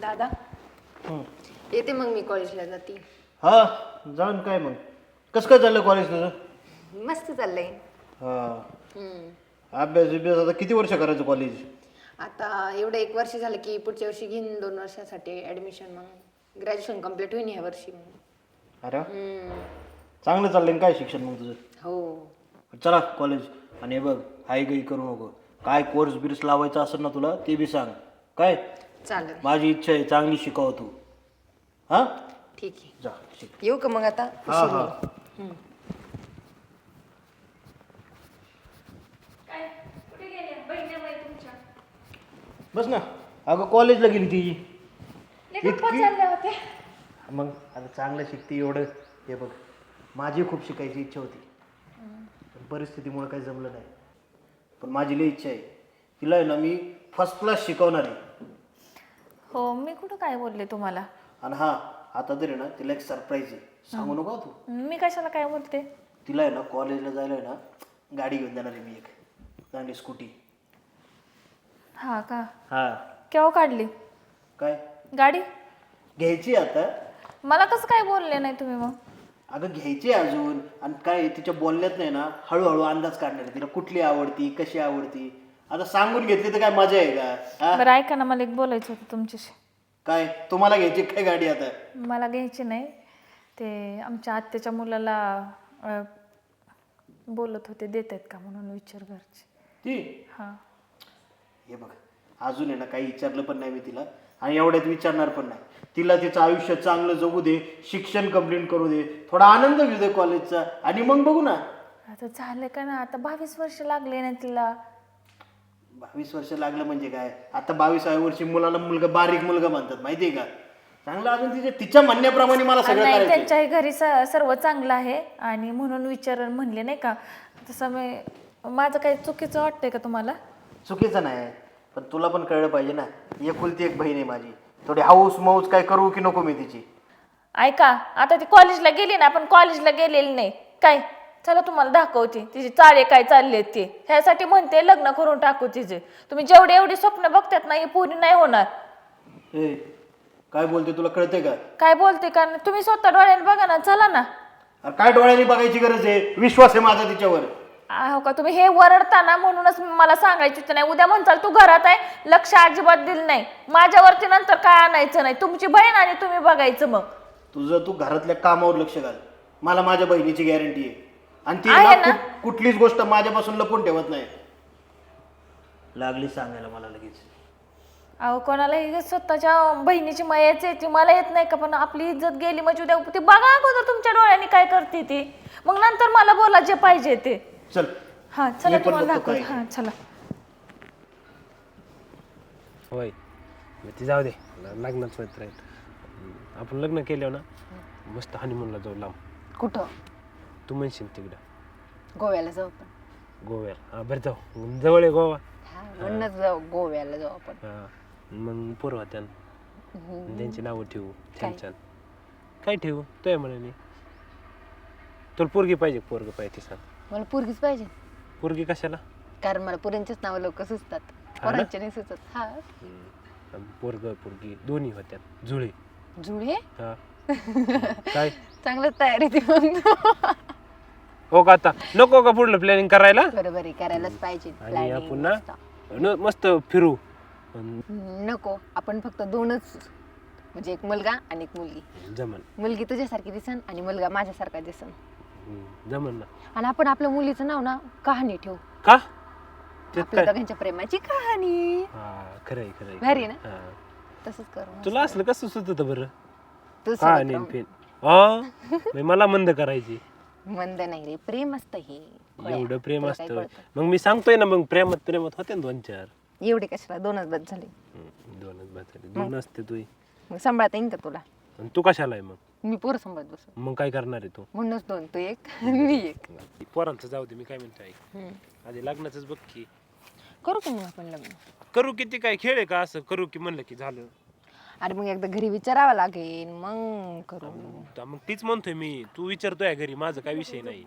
दादा? हं. येते मग मी कॉलेजला जाते. हा जाऊन काय मग. कसं काय चाललं कॉलेज तुझं? मस्त चाललंय. हा. हम्म. अभ्यास बिभ्यास आता किती वर्ष करायचं कॉलेज आता एवढं एक वर्ष झालं की पुढच्या वर्षी घेईन दोन वर्षासाठी ऍडमिशन मग. ग्रॅज्युएशन कंप्लीट होईन ह्या वर्षी मग. अरे वा. हम्म. चांगलं चाललंय ना काय शिक्षण मग तुझं? हो. चला कॉलेज आणि हे बघ हाय गई करू नको. काय कोर्स बिर्स लावायचा असेल ना तुला ते बी सांग. काय? चालेल. माझी इच्छा आहे चांगली शिकाव तू. हा? ठीक आहे. जा शिक. येऊ का मग आता? हा उशीर हा होईल. बस ना. अगं कॉलेजला गेली ती. इतकी मग आता चांगलं शिकते एवढं. हे बघ माझी खूप शिकायची इच्छा होती. पण परिस्थितीमुळे काही जमलं नाही. पण माझी लई इच्छा आहे. तिला आहे ना मी फर्स्ट क्लास शिकवणार आहे. हो मी कुठं काय बोलले तुम्हाला? आणि हा आता तरी ना तिला एक सरप्राईज आहे. सांगू नको तू. मी कशाला काय बोलते? तिला आहे ना कॉलेजला जायला आहे ना गाडी घेऊन देणार आहे मी एक. चांगली स्कूटी हा का? हा. केव्हा काढली? काय? गाडी? घ्यायची आता. मला कसं काय बोलले नाही तुम्ही मग? अगं घ्यायची आहे अजून. आणि काय तिच्या बोलण्यात नाही ना हळूहळू अंदाज काढणार आहे. तिला कुठली आवडती कशी आवडती? आता सांगून घेतली तर काय मजा आहे का? हा? बरं ऐका ना मला एक बोलायचं होतं तुमच्याशी. काय? तुम्हाला घ्यायची काय गाडी आता? मला घ्यायची नाही. ते आमच्या आत्याच्या मुलाला अं, बोलत होते देत आहेत का म्हणून विचार घरचे. ती? हां. हे बघ अजून आहे ना काही विचारलं पण नाही मी तिला. आणि एवढ्यात विचारणार पण नाही. तिला तिचं आयुष्य चांगलं जगू दे शिक्षण कंप्लीट करू दे थोडा आनंद घेऊ दे कॉलेजचा आणि मग बघू ना. आता झालं का ना आता बावीस वर्ष लागले ना तिला. बावीस वर्ष लागलं म्हणजे काय? आता बावीसाव्या वर्षी मुलाला मुलगा बारीक मुलगा म्हणतात माहितीये का? चांगलं अजून तिच्या तिच्या म्हणण्याप्रमाणे मला सगळं नाही करायचं त्यांच्याही घरी स- सर्व चांगलं आहे. आणि म्हणून विचार म्हणले नाही का? तसं मी माझं काही चुकीचं वाटतंय का तुम्हाला? चुकीचं नाही पण तुला पण कळलं पाहिजे ना. एकुलती एक बहीण आहे माझी. थोडी हाऊस मौज काय करू की नको मी तिची? ऐका आता ती कॉलेजला गेली ना पण कॉलेजला गेलेली नाही. काय? चला तुम्हाला दाखवते. तिचे चाळे काय चालले ते. ह्यासाठी म्हणते लग्न करून टाकू तिचे. तुम्ही जेवढे एवढी स्वप्न बघतात ना ही पूर्ण नाही होणार. ए काय बोलते तुला कळतंय का? काय बोलते? कारण तुम्ही स्वतः डोळ्याने बघा ना चला ना. अरे काय डोळ्यांनी बघायची गरज आहे? विश्वास आहे माझा तिच्यावर. हो का तुम्ही हे वरडता ना म्हणूनच मला सांगायचं होतं नाही. उद्या म्हणचाल तू घरात आहे लक्ष अजिबात दिलं नाही. माझ्यावरती नंतर काय आणायचं नाही. तुमची बहीण आणि तुम्ही बघायचं मग. तुझं तू घरातल्या कामावर लक्ष घाल. मला माझ्या बहिणीची गॅरंटी आहे. आणि ती आहे ना ना? कुठ- कुठलीच गोष्ट माझ्यापासून लपून ठेवत नाही. लागली सांगायला मला लगेच. अहो कोणालाही स्वतःच्या बहिणीची मयाच येते मला येत नाही का? पण आपली इज्जत गेली म्हणजे उद्या ती बघा अगोदर तुमच्या डोळ्यांनी काय करते ती. मग नंतर मला बोला जे पाहिजे ते. चल. हा चला मी पण तुम्हाला बघतो दाखवते. काय. हा चला. होय. मग ती जाऊ दे. लग्नाच हम्म, आपण लग्न केल्यावर ना मस्त हनीमूनला जाऊ लांब. कुठं? तू म्हणशील तिकडं. गोव्याला जाऊ आपण. गोव्याला? हा बरं जाऊ. जवळ आहे गोवा? हा, म्हणूनच जाऊ गोव्याला जाऊ आपण. हा. मग पोरं होत्या हम्म. त्यांची नावं ठेवू. छान काय? छान काय ठेवू? तो आहे म्हणे तुला पोरगी पाहिजे पोरग पाहिजे ते सांग. मला पोरगीच पाहिजे. पोरगी कशाला? कारण मला पोरींचेच नाव लवकर सुचतात? पोरांचे नाही सुचत. हा. पोरग पोरगी दोन्ही होत्या जुळे. जुळे? हा. काय? चांगलं तयारी ती हो का आता? नको का पुढलं प्लॅनिंग करायला? बरोबर आहे करायलाच पाहिजे आणि planning आपण ना मस्त. न- मस्त फिरू. अन नको आपण फक्त दोनच म्हणजे एक मुलगा आणि एक मुलगी. जमन. मुलगी तुझ्यासारखी दिसन आणि मुलगा माझ्यासारखा दिसन. हम्म, जमन ना. आणि आपण आपल्या मुलीचं नाव ना कहाणी ठेवू. का? त्यात आपल्या काय? दोघांच्या प्रेमाची कहाणी. हा खरंय खरंय. भारी हा. तसंच करू तुला असलं कसं सुचत बरं? तू का सोबत नेन राहून. पेन हा म्हणजे मला मंद करायची. मंद नाही रे प्रेम असतं हे. एवढं प्रेम तुला काय असतं कळतं? मग मी सांगतोय ना मग प्रेमात प्रेमात होते ना दोन चार? एवढे कशाला? दोनच बस झाले. हम्म, दोनच बाचारी दोन असते तू मग सांभाळता येईन का तुला? आणि तू कशाला आहे मग? मी पोरं सांभाळत बसू. मग काय करणार आहे तू? म्हणूनच दोन तू एक मी एक. पोरांचं जाऊ दे मी काय म्हणतो ऐक. हम्म. आधी लग्नाचंच बघ की. करू का मग आपण लग्न? करू किती काय खेळ आहे का असं? करू की म्हणलं की झालं. अरे मग एकदा घरी विचारावं लागेल मग करू. तर मग तीच म्हणतोय मी तू विचारतोय घरी माझं काय विषय नाही.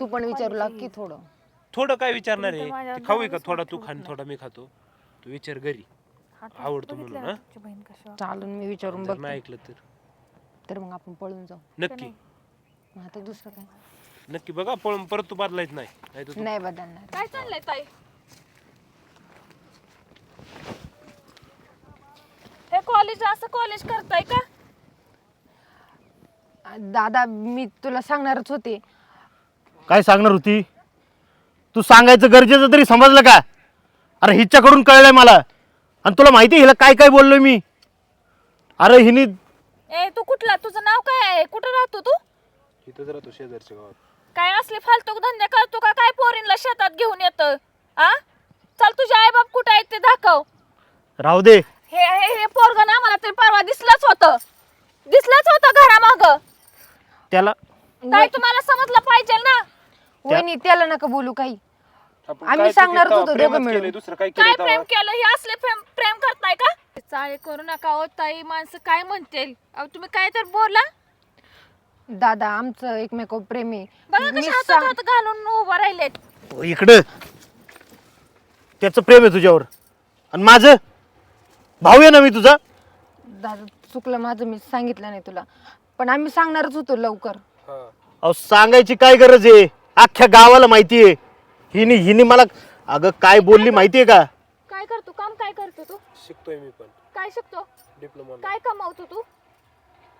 तू पण विचारू लाग की थोडं. थोडं काय विचारणार आहे? ते खाऊ आहे का? थोडा तू खान थोडा मी खातो. तू विचार घरी. आवडतो म्हणून हा? बहीण कशी? चालून मी विचारून जर बघ नाही ऐकलं तर. तर मग आपण पळून जाऊ. नक्की. मग आता दुसरं काय? नक्की बघा पळून परत तू बदलायच नाही. नाही तर नाही बदलणार. काय चाललंय ताई? कॉलेज असं कॉलेज करताय का? दादा मी तुला सांगणारच होते. काय सांगणार होती? तू सांगायचं गरजेचं तरी समजलं का? अरे हिच्याकडून कळलंय मला. आणि तुला माहिती आहे हिला काय काय बोललोय मी? अरे हिने ए तू कुठला? तुझं नाव काय आहे? कुठं राहतो तू? इथंच राहतो शेजारच्या गावात. काय असले फालतू धंदे करतो का? काय पोरींला शेतात घेऊन येतं? आ? चल तुझे आई बाप कुठे आहेत ते दाखव. राहू दे. हे हे हे पोरग ना मला तरी परवा दिसलंच होतं. दिसलंच होतं घरामाग. त्याला काय तुम्हाला समजलं पाहिजे ना? वहिनी त्याला नका बोलू काही. आपण आम्ही काय सांगणारच चुकीचं होतो प्रेमच दोघं मिळून. केलंय, दुसरं काय प्रेम केलं? हे असले प्रेम प्रेम करताय का? चाळे करू नका हो ताई. माणसं काय म्हणतील? अहो तुम्ही काय तर बोला. दादा आमचं एकमेकावर प्रेम आहे. बघा मी कशा हातात सांग- हात घालून उभं राहिलेत. इकडं. त्याचं प्रेम आहे तुझ्यावर. आणि माझं? भाऊ आहे ना मी तुझा? दादा चुकलं माझं मी सांगितलं नाही तुला. पण आम्ही सांगणारच होतो लवकर. हा. अहो सांगायची काय गरज आहे? अख्ख्या गावाला माहिती आहे. हिने हिने मला अगं काय बोलली माहिती आहे का? काय करतो? काम काय करतो तू? शिकतोय मी पण. काय शिकतो? डिप्लोमा काय कमावतो तू?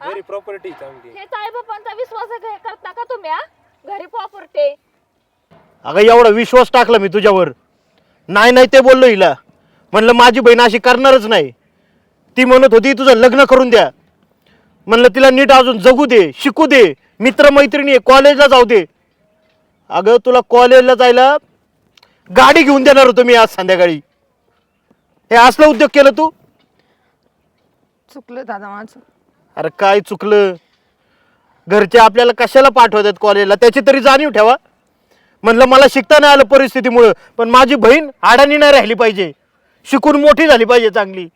घरी प्रॉपर्टी चांगली. हे ताई बापांचा विश्वास घे- करता का तुम्ही हा? घरी प्रॉपर्टी अगं एवढा विश्वास टाकला मी तुझ्यावर. नाही नाही ते बोललो हिला. म्हणलं माझी बहीण अशी करणारच नाही. ती म्हणत होती तुझं लग्न करून द्या. म्हणलं तिला नीट अजून जगू दे शिकू दे. मित्रमैत्रिणी आहे कॉलेजला जाऊ दे. अगं तुला कॉलेजला जायला गाडी घेऊन देणार होतो मी आज संध्याकाळी. हे असलं उद्योग केलं तू? चुकलं दादा माझं. अरे काय चुकलं? घरचे आपल्याला कशाला पाठवतात कॉलेजला? त्याची तरी जाणीव ठेवा. म्हणलं मला शिकता नाही आलं परिस्थितीमुळं पण माझी बहीण आडाणी नाही राहिली पाहिजे. शिकून मोठी झाली पाहिजे चांगली.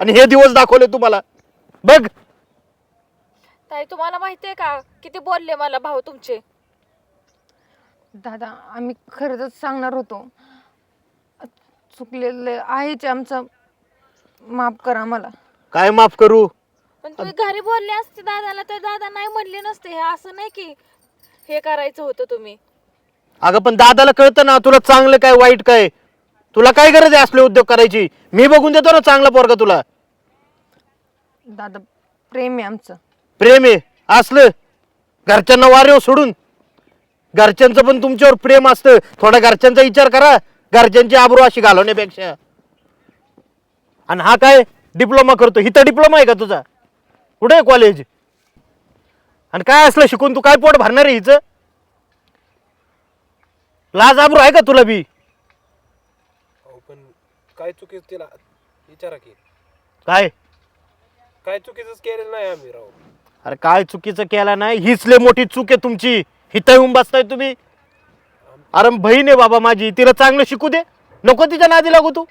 आणि हे दिवस दाखवले तुम्हाला. बघ. ताई तुम्हाला माहितीये का? किती बोलले मला भाऊ तुमचे? दादा आम्ही खरंच सांगणार होतो. चुकलेलं आहेच आमचं. माफ करा आम्हाला. काय माफ करू? पण तुम्ही घरी बोलले असते दादाला तर दादा नाही म्हणले नसते. हे असं नाही की हे करायचं होतं तुम्ही. अगं पण दादाला कळतं ना तुला चांगलं काय वाईट काय? तुला काय गरज आहे असले उद्योग करायची? मी बघून देतो ना चांगला पोरगा तुला. दादा प्रेम आहे आमचं. प्रेम आहे. असलं. घरच्यांना वारेव सोडून. घरच्यांचं पण तुमच्यावर प्रेम असतं. थोडा घरच्यांचा विचार करा. घरच्यांची आबरू अशी घालवण्यापेक्षा. आणि हा काय डिप्लोमा करतो? हिथं डिप्लोमा आहे का तुझा? कुठे आहे कॉलेज आणि काय असलं शिकून तू काय पोट भरणार आहे हिचं? लाज आबरू आहे का तुला बी? काय चुकीच तिला विचारा की. काय? काय चुकीच केलेलं नाही आम्ही राव. अरे काय चुकीचं केलं नाही? हीच लय मोठी चूक आहे तुमची. हिथं येऊन बसताय तुम्ही. अरे बहीण आहे बाबा माझी. तिला चांगलं शिकू दे. नको तिच्या नादी लागू तू.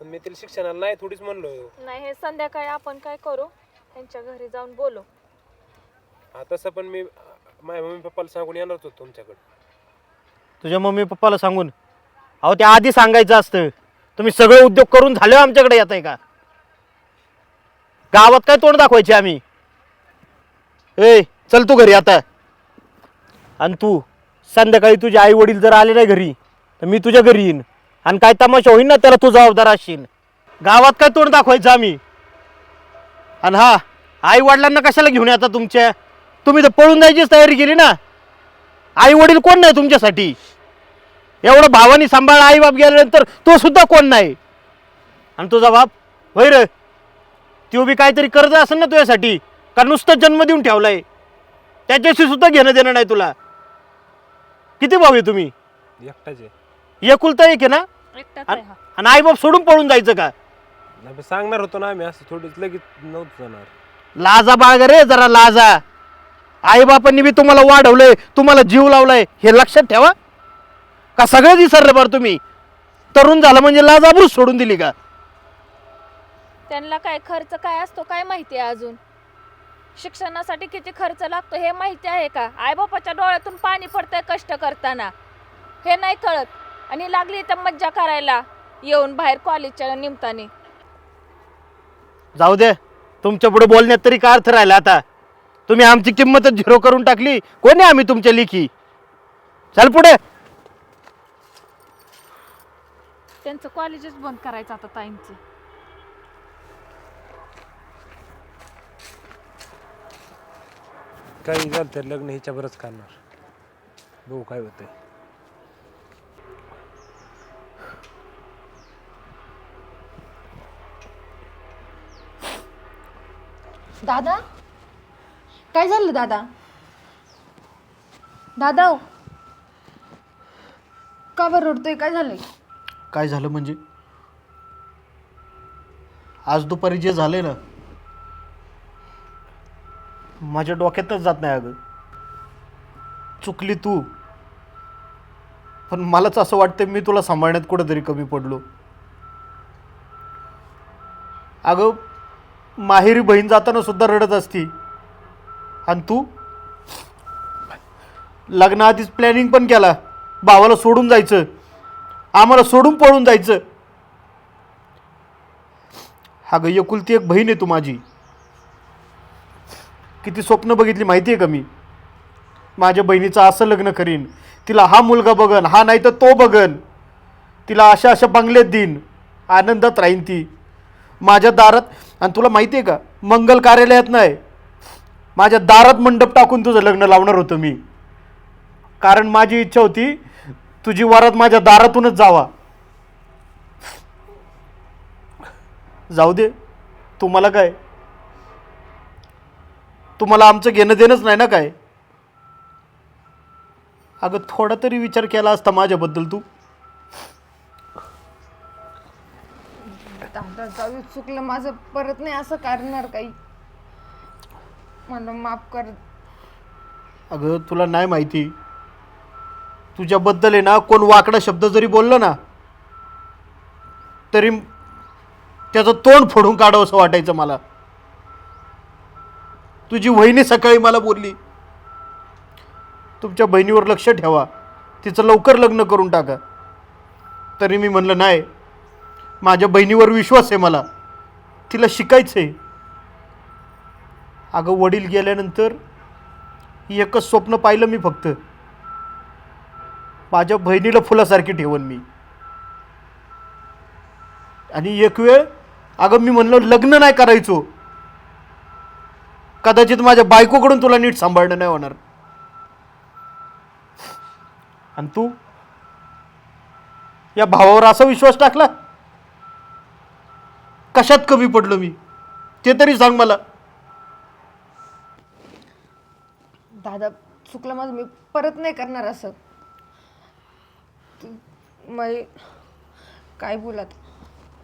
पण मी तिला शिक्षणाला नाही थोडीच म्हणलो नाही हे संध्याकाळी आपण काय करू? त्यांच्या घरी जाऊन बोलू. हा तसं पण मी माझ्या मम्मी पप्पाला सांगून येणारच होतो तुमच्याकडे. तुझ्या मम्मी पप्पाला सांगून? अहो ते आधी सांगायचं असतं. तुम्ही सगळे उद्योग करून झाले हो आमच्याकडे येत आहे का? गावात काय तोंड दाखवायचे आम्ही? ए चल तू घरी आता. आणि तू संध्याकाळी तुझे आई वडील जर आले नाही घरी तर मी तुझ्या घरी येईन. आणि काय तमाशा होईन ना त्याला तू जबाबदार असशील. गावात काय तोंड दाखवायचं आम्ही? आणि हा आई वडिलांना कशाला घेऊन येता तुमच्या? तुम्ही तर पळून जायचीच तयारी केली ना. आई वडील कोण नाही तुमच्यासाठी? एवढं भावानी सांभाळ आई बाप गेल्यानंतर तो सुद्धा कोण नाही? आणि तुझा बाप? होय रे. तो बी काहीतरी कर्ज असेल ना तुझ्यासाठी? का नुसतं जन्म देऊन ठेवलाय? त्याच्याशी सुद्धा घेणं देणं नाही तुला. किती भाऊ आहे तुम्ही? एकटाच आहे. एकुलता एक आहे ना? एकटाच आहे आणि हा. आणि आई बाप सोडून पळून जायचं का? नाही, सांगणार होतो ना आम्ही असं थोडीच लगेच नव्हतं जाणार. लाजा बाळग रे जरा लाजा. आई बापांनी बी तुम्हाला वाढवलंय तुम्हाला जीव लावलाय हे लक्षात ठेवा. का सगळं विसरलं बरं तुम्ही? तरुण झालं म्हणजे लाजाबरूच सोडून दिली का? त्यांना काय खर्च काय असतो काय माहिती आहे अजून? शिक्षणासाठी किती खर्च लागतो हे माहिती आहे का? आईबापाच्या डोळ्यातून पाणी पडतंय कष्ट करताना. हे नाही कळत. आणि लागली तर मज्जा करायला. येऊन बाहेर कॉलेजच्या निमताने. जाऊ दे. तुमच्यापुढे बोलण्यात तरी काय अर्थ राहिला आता? तुम्ही आमची किंमतच झिरो करून टाकली. कोणी आम्ही तुमच्या लिखी? चल पुढे. त्यांचं कॉलेजच बंद करायचं आता ताईंचं. काही झालं तर लग्न हिच्या बरंच करणार. बघू काय होतंय. दादा? काय झालं दादा? दादा हो. का बरं रडतोय? काय झालंय? काय झालं म्हणजे? आज दुपारी जे झाले ना माझ्या डोक्यातच जात नाही अगं. चुकली तू. पण मलाच असं वाटतं मी तुला सांभाळण्यात कुठंतरी कमी पडलो. अगं माहेरी बहीण जाताना सुद्धा रडत असती. आणि तू? लग्नाआधीच प्लॅनिंग पण केला. भावाला सोडून जायचं. आम्हाला सोडून पळून जायचं. हा गय्यकुलती एक बहीण आहे तू माझी. किती स्वप्न बघितली माहिती आहे का मी? माझ्या बहिणीचं असं लग्न करीन. तिला हा मुलगा बघन हा नाही तर तो बघन. तिला अशा अशा बंगल्यात देईन आनंदात राहीन ती. माझ्या दारात आणि तुला माहिती आहे का मंगल कार्यालयात नाही माझ्या दारात मंडप टाकून तुझं लग्न लावणार होतं मी. कारण माझी इच्छा होती तुझी वरात माझ्या दारातूनच जावा. जाऊ दे. तुम्हाला काय? तुम्हाला आमचं घेणं देणंच नाही ना काय? अगं थोडा तरी विचार केला असता माझ्याबद्दल तू. दादा जाऊ चुकलं माझं परत नाही असं करणार काही. मला माफ कर. अगं तुला नाही माहिती. तुझ्याबद्दल आहे ना कोण वाकडा शब्द जरी बोललं ना तरी त्याचं तोंड फोडून काढावं असं वाटायचं मला. तुझी वहिनी सकाळी मला बोलली तुमच्या बहिणीवर लक्ष ठेवा तिचं लवकर लग्न करून टाका. तरी मी म्हणलं नाही माझ्या बहिणीवर विश्वास आहे मला तिला शिकायचं आहे अगं वडील गेल्यानंतर एकच स्वप्न पाहिलं मी फक्त. माझ्या बहिणीला फुलासारखी ठेवन मी. आणि एक वेळ अगं मी म्हणलं लग्न नाही करायचो. कदाचित माझ्या बायकोकडून तुला नीट सांभाळणं नाही होणार. आणि तू या भावावर असा विश्वास टाकला? कशात कमी पडलो मी? ते तरी सांग मला. दादा चुकलं माझं मी परत नाही करणार असं. मै काय बोलात?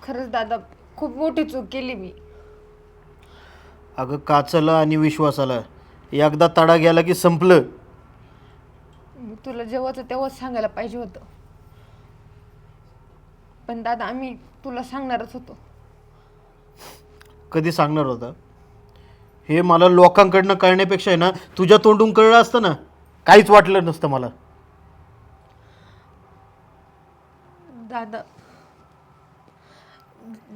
खरंच दादा खूप मोठी चूक केली मी. अगं काचला आणि विश्वासाला. एकदा तडा गेला की संपलं. मी तुला जेव्हाचं तेव्हाच सांगायला पाहिजे होतं. पण दादा आम्ही तुला सांगणारच होतो. कधी सांगणार होता? हे मला लोकांकडनं कळण्यापेक्षा आहे ना तुझ्या तोंडून कळलं असतं ना काहीच वाटलं नसतं मला. आता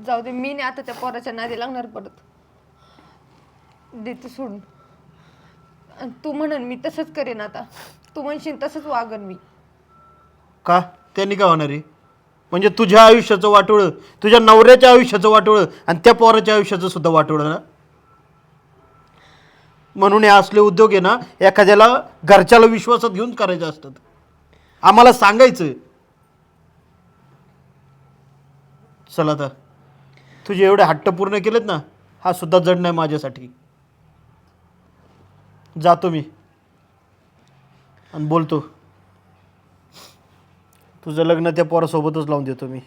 जाऊ दे मी नाही आता त्या पोराच्या नादी लागणार परत. देते सोडून. आणि तू म्हणन मी तसंच करेन आता. तू म्हणशील तसंच वागन मी. का? त्यांनी काय होणार आहे. म्हणजे तुझ्या आयुष्याचं वाटोळं तुझ्या नवऱ्याच्या आयुष्याचं वाटोळं आणि त्या पोराच्या आयुष्याचं सुद्धा वाटोळं ना? म्हणून हे असले उद्योग आहे ना एखाद्याला घरच्याला विश्वासात घेऊन करायचे असतात आम्हाला सांगायचं चल आता तुझे एवढे हट्ट पूर्ण केलेत ना हा सुद्धा जड नाही माझ्यासाठी. जातो मी. आणि बोलतो. तुझं लग्न त्या पोरासोबतच लावून देतो मी.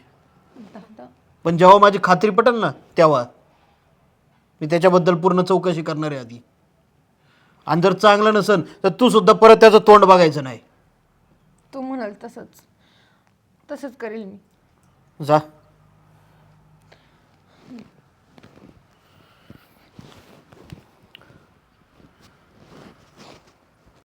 दादा पण जेव्हा माझी खात्री पटेल ना तेव्हा. मी त्याच्याबद्दल पूर्ण चौकशी करणार आहे आधी. आणि जर चांगलं नसेल तर तू सुद्धा परत त्याचं तोंड बघायचं नाही. तू म्हणाल तसंच. तसंच करेल मी. जा.